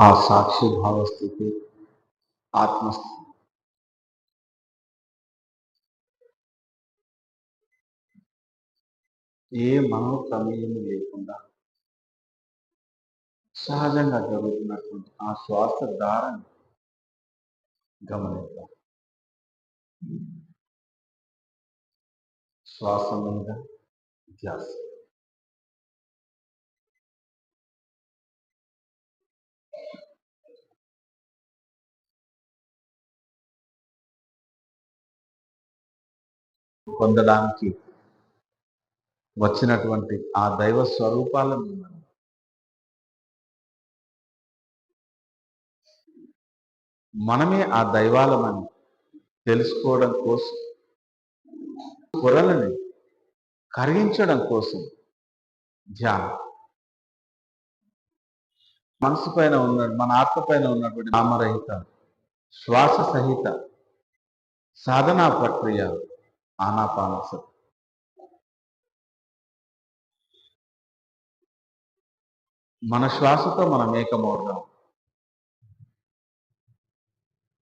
ఆ సాక్షి భావస్థితి ఆత్మస్థితి. ఏ మనో ప్రమేయం లేకుండా సహజంగా జరుగుతున్నటువంటి ఆ శ్వాస ధారణ గమనిద్దాం. శ్వాస మీద ధ్యాసం. పొందడానికి వచ్చినటువంటి ఆ దైవ స్వరూపాలను మనం మనమే ఆ దైవాలమని తెలుసుకోవడం కోసం పొరలని కరిగించడం కోసం ధ్యానం. మనసు పైన ఉన్న మన ఆత్మ పైన ఉన్నటువంటి నామరహిత శ్వాస సహిత సాధనా ప్రక్రియ ఆనాపానసతి మన శ్వాసతో మనం ఏకమవుదాం.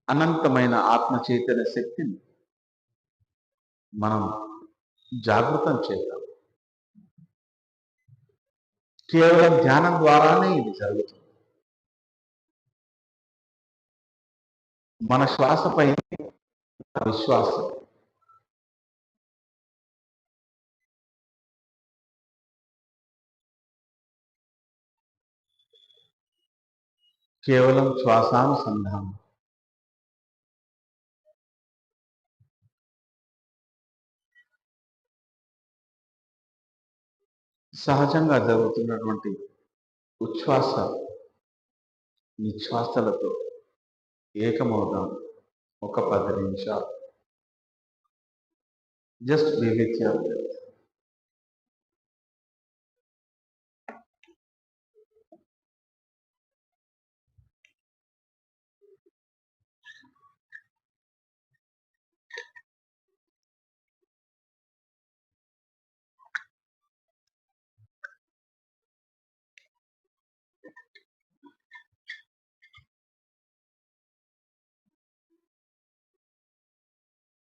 అనంతమైన ఆత్మ చైతన్య శక్తిని మనం జాగృతం చేద్దాం. కేవలం ధ్యానం ద్వారానే ఇది జరుగుతుంది. మన శ్వాసపై విశ్వాసం కేవలం శ్వాసానుసంధానం. సహజంగా జరుగుతున్నటువంటి ఉచ్ఛ్వాస నిశ్వాసలతో ఏకమవుదాం. ఒక పది నిమిషాలు. Just be